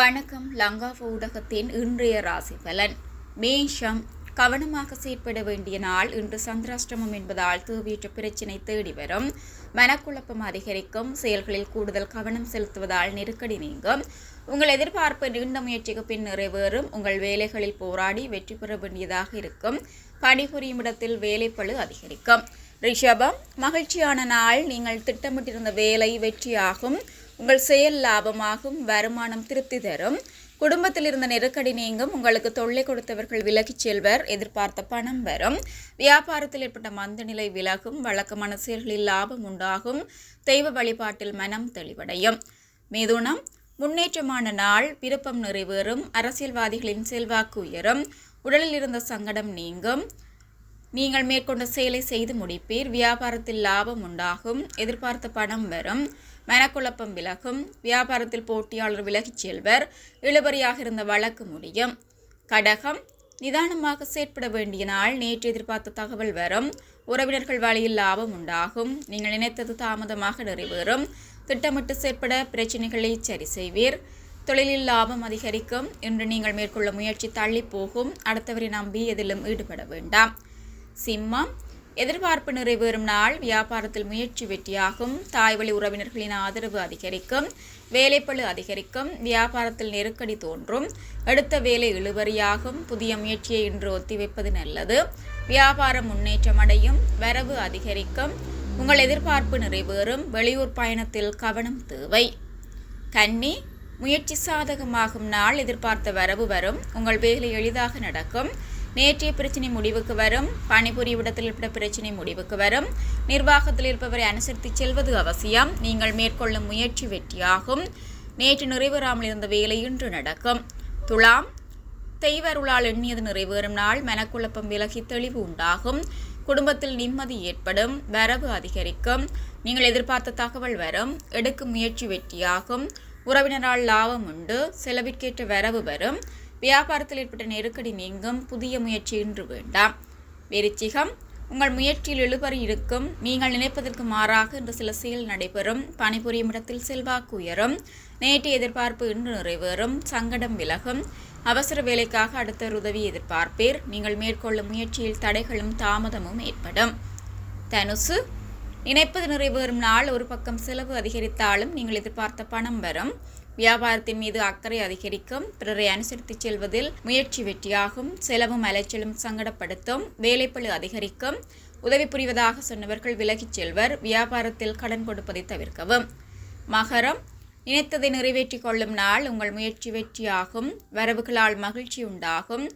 வணக்கம். லங்கா ஊடகத்தின் இன்றைய ராசி பலன். மேஷம். கவனமாக செயற்பட வேண்டிய நாள். இன்று சந்திராஷ்டமம் என்பதால் தேவையற்ற பிரச்சினை தேடி வரும். மனக்குழப்பம் அதிகரிக்கும். செயல்களில் கூடுதல் கவனம் செலுத்துவதால் நெருக்கடி நீங்கும். உங்கள் எதிர்பார்ப்பு நீண்ட முயற்சிக்கு பின் நிறைவேறும். உங்கள் வேலைகளில் போராடி வெற்றி பெற வேண்டியதாக இருக்கும். பணிபுரியும் இடத்தில் வேலைப்பழு அதிகரிக்கும். ரிஷபம். மகிழ்ச்சியான நாள். நீங்கள் திட்டமிட்டிருந்த வேலை வெற்றியாகும். உங்கள் செயல் லாபமாகும் வருமானம் திருப்தி தரும். குடும்பத்தில் இருந்த நெருக்கடி நீங்கும். உங்களுக்கு தொல்லை கொடுத்தவர்கள் விலகிச் செல்வர். எதிர்பார்த்த பணம் வரும். வியாபாரத்தில் ஏற்பட்ட மந்த நிலை விலகும். வழக்கமான செயல்களில் லாபம் உண்டாகும். தெய்வ வழிபாட்டில் மனம் தெளிவடையும். மிதுனம். முன்னேற்றமான நாள். விருப்பம் நிறைவேறும். அரசியல்வாதிகளின் செல்வாக்கு உயரும். உடலில் இருந்த சங்கடம் நீங்கும். நீங்கள் மேற்கொண்ட செயலை செய்து முடிப்பீர். வியாபாரத்தில் லாபம் உண்டாகும். எதிர்பார்த்த பணம் வரும். மனக்குழப்பம் விலகும். வியாபாரத்தில் போட்டியாளர் விலகிச் செல்வர். இழுபறியாக இருந்த வழக்கு முடியும். கடகம். நிதானமாக செயற்பட வேண்டிய நாள். நேற்று எதிர்பார்த்த தகவல் வரும். உறவினர்கள் வழியில் லாபம் உண்டாகும். நீங்கள் நினைத்தது தாமதமாக நிறைவேறும். திட்டமிட்டு செயற்பட பிரச்சனைகளை சரி செய்வீர். தொழிலில் லாபம் அதிகரிக்கும். இன்று நீங்கள் மேற்கொள்ள முயற்சி தள்ளி போகும். அடுத்தவரை நம்பி எதிலும் ஈடுபட வேண்டாம். சிம்மம். எதிர்பார்ப்பு நிறைவேறும் நாள் வியாபாரத்தில் முயற்சி வெற்றியாகும். தாய்வழி உறவினர்களின் ஆதரவு அதிகரிக்கும். வேலைப்பழு அதிகரிக்கும். வியாபாரத்தில் நெருக்கடி தோன்றும். எடுத்த வேலை இழுவறியாகும் புதிய முயற்சியை இன்று ஒத்திவைப்பது நல்லது. வியாபாரம் முன்னேற்றம் அடையும். வரவு அதிகரிக்கும். உங்கள் எதிர்பார்ப்பு நிறைவேறும். வெளியூர் பயணத்தில் கவனம் தேவை. கன்னி முயற்சி சாதகமாகும் நாள். எதிர்பார்த்த வரவு வரும். உங்கள் வேலை எளிதாக நடக்கும். நேற்றைய பிரச்சனை முடிவுக்கு வரும். பணிபுரிவிடத்தில் இருப்ப பிரச்சனை முடிவுக்கு வரும். நிர்வாகத்தில் இருப்பவரை அனுசரித்து செல்வது அவசியம். நீங்கள் மேற்கொள்ளும் முயற்சி வெற்றியாகும். நேற்று நிறைவேறாமல் இருந்த வேலை இன்று நடக்கும். துலாம் தெய்வருளால் எண்ணியது நிறைவேறும் நாள். மனக்குழப்பம் விலகி தெளிவு உண்டாகும். குடும்பத்தில் நிம்மதி ஏற்படும். வரவு அதிகரிக்கும். நீங்கள் எதிர்பார்த்த தகவல் வரும். எடுக்கும் முயற்சி வெற்றியாகும். உறவினரால் லாபம் உண்டு. செலவிற்கேற்ற வரவு வரும். வியாபாரத்தில் ஏற்பட்ட நெருக்கடி நீங்கும். புதிய முயற்சி இன்று வேண்டாம். வெறிச்சிகம். உங்கள் முயற்சியில் இழுபறி இருக்கும். நீங்கள் நினைப்பதற்கு மாறாக இன்று சில செயல் நடைபெறும். பணிபுரியும் இடத்தில் செல்வாக்கு உயரும். நேற்று எதிர்பார்ப்பு இன்று நிறைவேறும். சங்கடம் விலகும். அவசர வேலைக்காக அடுத்த உதவி எதிர்பார்ப்பீர். நீங்கள் மேற்கொள்ளும் முயற்சியில் தடைகளும் தாமதமும் ஏற்படும். தனுசு. நினைப்பது நிறைவேறும் நாள். ஒரு பக்கம் செலவு அதிகரித்தாலும் நீங்கள் எதிர்பார்த்த பணம் வரும். வியாபாரத்தின் மீது அக்கறை அதிகரிக்கும் பிறரை அனுசரித்து செல்வதில் முயற்சி வெற்றியாகும் செலவும் அலைச்சலும் சங்கடப்படுத்தும் வேலைப்பழு அதிகரிக்கும். உதவி புரிவதாக சொன்னவர்கள் விலகிச் செல்வர் வியாபாரத்தில் கடன் கொடுப்பதை தவிர்க்கவும். மகரம் நினைத்ததை நிறைவேற்றிக் கொள்ளும் நாள் உங்கள் முயற்சி வெற்றியாகும் வரவுகளால் மகிழ்ச்சி உண்டாகும்.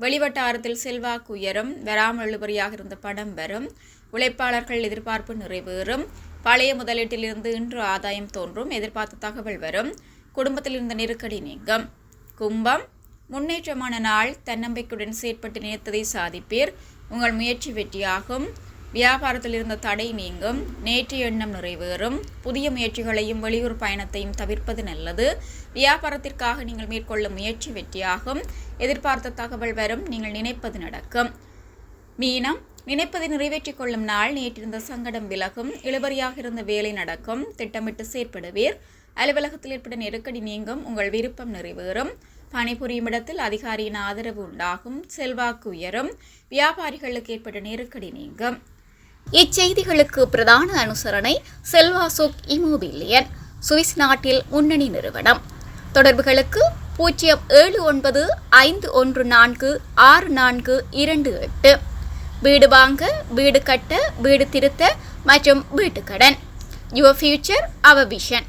வெளிவட்டாரத்தில் செல்வாக்கு உயரும் வராமல் இழுபறியாக இருந்த பணம் வரும் உழைப்பாளர்கள் எதிர்பார்ப்பு நிறைவேறும் பழைய முதலீட்டிலிருந்து இன்று ஆதாயம் தோன்றும் எதிர்பார்த்த தகவல் வரும். குடும்பத்தில் இருந்த நெருக்கடி நீங்கும் கும்பம் முன்னேற்றமான நாள் தன்னம்பிக்கையுடன் செயற்பட்டு நினைத்ததை சாதிப்பீர். உங்கள் முயற்சி வெற்றியாகும். வியாபாரத்தில் இருந்த தடை நீங்கும். நேற்று எண்ணம் நிறைவேறும். புதிய முயற்சிகளையும் வெளியூர் பயணத்தையும் தவிர்ப்பது நல்லது. வியாபாரத்திற்காக நீங்கள் மேற்கொள்ளும் முயற்சி வெற்றியாகும். எதிர்பார்த்த தகவல் வரும். நீங்கள் நினைப்பது நடக்கும். மீனம் நினைப்பதை நிறைவேற்றிக் கொள்ளும் நாள். நேற்றிருந்த சங்கடம் விலகும். இழுபறியாக இருந்த வேலை நடக்கும். திட்டமிட்டு செயற்படுவீர். அலுவலகத்தில் ஏற்பட்ட நெருக்கடி நீங்கும் உங்கள் விருப்பம் நிறைவேறும். பணிபுரியும் இடத்தில் அதிகாரியின் ஆதரவு உண்டாகும் செல்வாக்கு உயரும் வியாபாரிகளுக்கு ஏற்பட்ட நெருக்கடி நீங்கும். இச்செய்திகளுக்கு பிரதான அனுசரணை செல்வாசுக் இமோபிலியன் சுவிஸ் நாட்டில் முன்னணி நிறுவனம். தொடர்புகளுக்கு பூஜ்ஜியம் ஏழு ஒன்பது ஐந்து ஒன்று நான்கு ஆறு நான்கு இரண்டு எட்டு. வீடு வாங்க வீடு கட்ட வீடு திருத்த மற்றும் வீட்டுக்கடன். Your future our vision